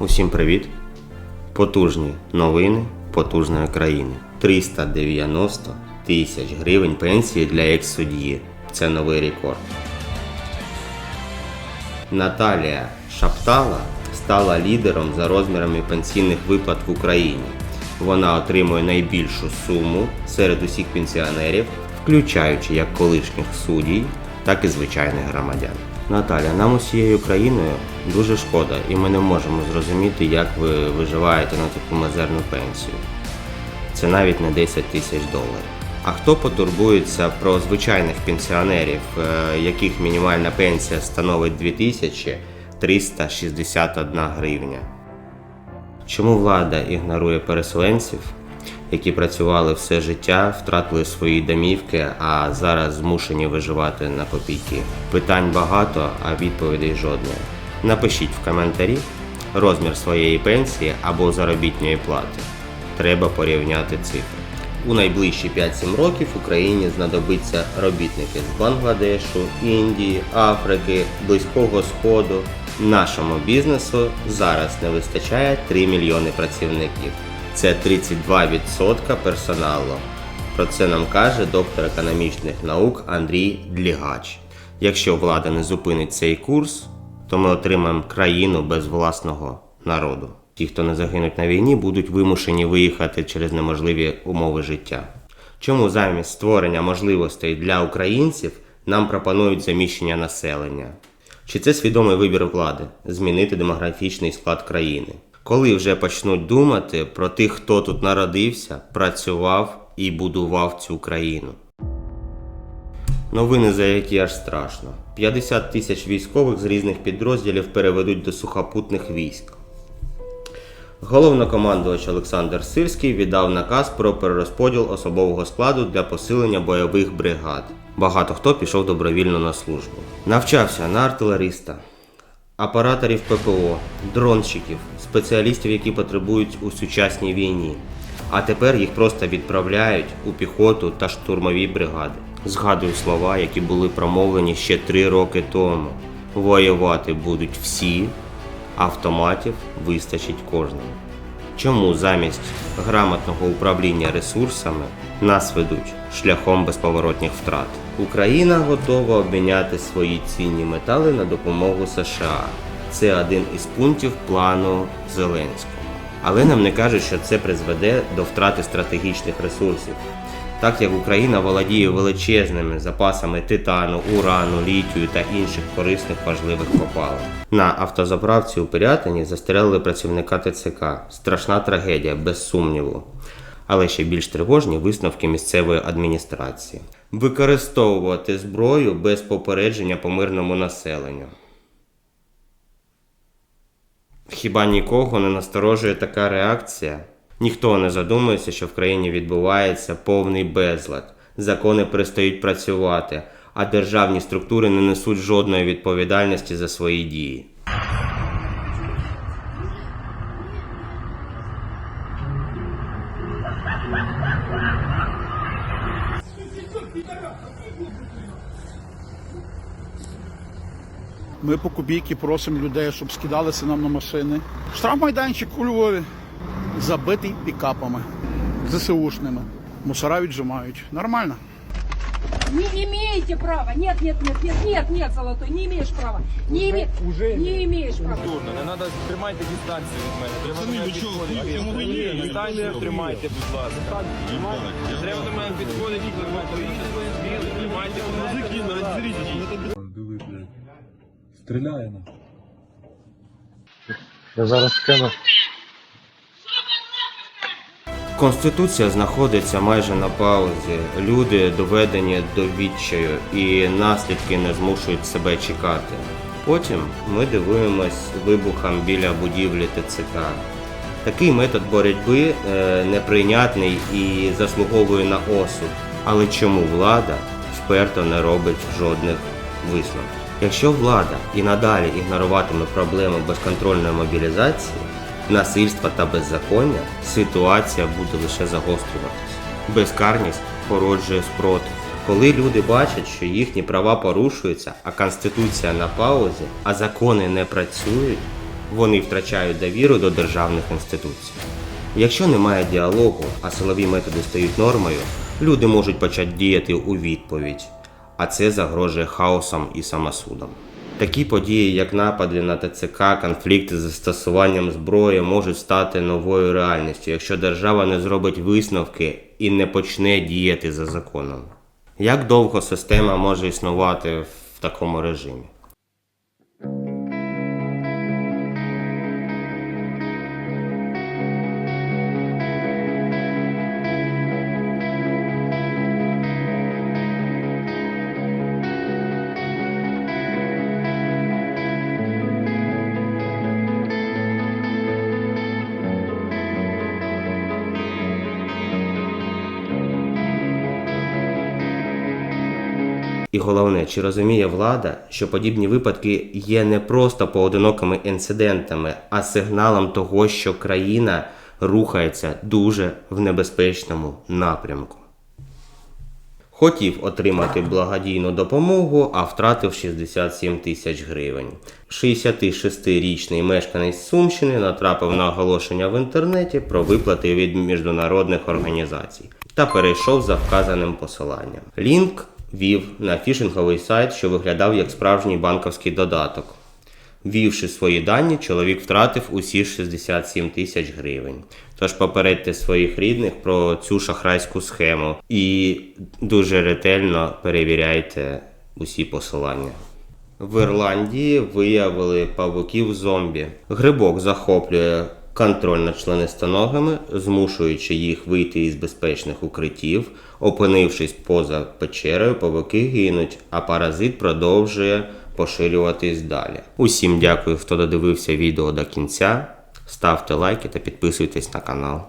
Усім привіт! Потужні новини потужної країни. 390 тисяч гривень пенсії для екс-судді. Це новий рекорд. Наталія Шаптала стала лідером за розмірами пенсійних виплат в Україні. Вона отримує найбільшу суму серед усіх пенсіонерів, включаючи як колишніх суддів, так і звичайних громадян. Наталя, нам усією країною дуже шкода, і ми не можемо зрозуміти, як ви виживаєте на таку мизерну пенсію. Це навіть не 10 тисяч доларів. А хто потурбується про звичайних пенсіонерів, е, яких мінімальна пенсія становить 2361 гривня? Чому влада ігнорує переселенців, які працювали все життя, втратили свої домівки, а зараз змушені виживати на копійки? Питань багато, а відповідей жодної. Напишіть в коментарі розмір своєї пенсії або заробітної плати. Треба порівняти цифри. У найближчі 5-7 років Україні знадобиться робітники з Бангладешу, Індії, Африки, Близького Сходу. Нашому бізнесу зараз не вистачає 3 мільйони працівників. Це 32% персоналу. Про це нам каже доктор економічних наук Андрій Длігач. Якщо влада не зупинить цей курс, то ми отримаємо країну без власного народу. Ті, хто не загинуть на війні, будуть вимушені виїхати через неможливі умови життя. Чому замість створення можливостей для українців нам пропонують заміщення населення? Чи це свідомий вибір влади змінити демографічний склад країни? Коли вже почнуть думати про тих, хто тут народився, працював і будував цю країну? Новини, за які аж страшно. 50 тисяч військових з різних підрозділів переведуть до сухопутних військ. Головнокомандувач Олександр Сирський віддав наказ про перерозподіл особового складу для посилення бойових бригад. Багато хто пішов добровільно на службу. Навчався на артилериста, операторів ППО, дронщиків, спеціалістів, які потребують у сучасній війні. А тепер їх просто відправляють у піхоту та штурмові бригади. Згадую слова, які були промовлені ще три роки тому. Воювати будуть всі, автоматів вистачить кожному. Чому замість грамотного управління ресурсами нас ведуть шляхом безповоротних втрат? Україна готова обміняти свої цінні метали на допомогу США. Це один із пунктів плану Зеленського. Але нам не кажуть, що це призведе до втрати стратегічних ресурсів. Так як Україна володіє величезними запасами титану, урану, літію та інших корисних важливих копалин. На автозаправці у Пирятині застрелили працівника ТЦК. Страшна трагедія, без сумніву. Але ще більш тривожні висновки місцевої адміністрації. Використовувати зброю без попередження по мирному населенню. Хіба нікого не насторожує така реакція? Ніхто не задумується, що в країні відбувається повний безлад. Закони перестають працювати, а державні структури не несуть жодної відповідальності за свої дії. Ми по копійки просимо людей, щоб скидалися нам на машини. Штрафмайданчик у Львові забитий пікапами, ЗСУшними. Мусора віджимають. Нормально. Не имеете права. Нет, нет, нет, нет, нет, нет, золотой, не имеешь права. Не, име... не имеешь права. Культурно, не треба тримайте дистанцію від мене. Треба до мене підходити. Дистанцію тримайте, будь ласка. Треба до мене підходити, тримайте. Музики, Диви, блядь. Стріляє на. Конституція знаходиться майже на паузі. Люди доведені до відчаю і наслідки не змушують себе чекати. Потім ми дивуємось вибухам біля будівлі ТЦК. Такий метод боротьби е, неприйнятний і заслуговує на осуд. Але чому влада вперто не робить жодних висновків? Якщо влада і надалі ігноруватиме проблеми безконтрольної мобілізації, насильства та беззаконня, ситуація буде лише загострюватися. Безкарність породжує спротив. Коли люди бачать, що їхні права порушуються, а конституція на паузі, а закони не працюють, Вони втрачають довіру до державних інституцій. Якщо немає діалогу, а силові методи стають нормою, люди можуть почати діяти у відповідь, а це загрожує хаосом і самосудом. Такі події, як напади на ТЦК, конфлікти з застосуванням зброї, можуть стати новою реальністю, якщо держава не зробить висновки і не почне діяти за законом. Як довго система може існувати в такому режимі? І головне, чи розуміє влада, що подібні випадки є не просто поодинокими інцидентами, а сигналом того, що країна рухається дуже в небезпечному напрямку. Хотів отримати благодійну допомогу, а втратив 67 тисяч гривень. 66-річний мешканець Сумщини натрапив на оголошення в інтернеті про виплати від міжнародних організацій та перейшов за вказаним посиланням. Лінк вів на фішинговий сайт, що виглядав як справжній банковський додаток. Ввівши свої дані, чоловік втратив усі 67 тисяч гривень. Тож попередьте своїх рідних про цю шахрайську схему і дуже ретельно перевіряйте усі посилання. В Ірландії виявили павуків зомбі. Грибок захоплює контроль над членистоногами, змушуючи їх вийти із безпечних укриттів. Опинившись поза печерою, павуки гинуть, а паразит продовжує поширюватись далі. Усім дякую, хто додивився відео до кінця. Ставте лайки та підписуйтесь на канал.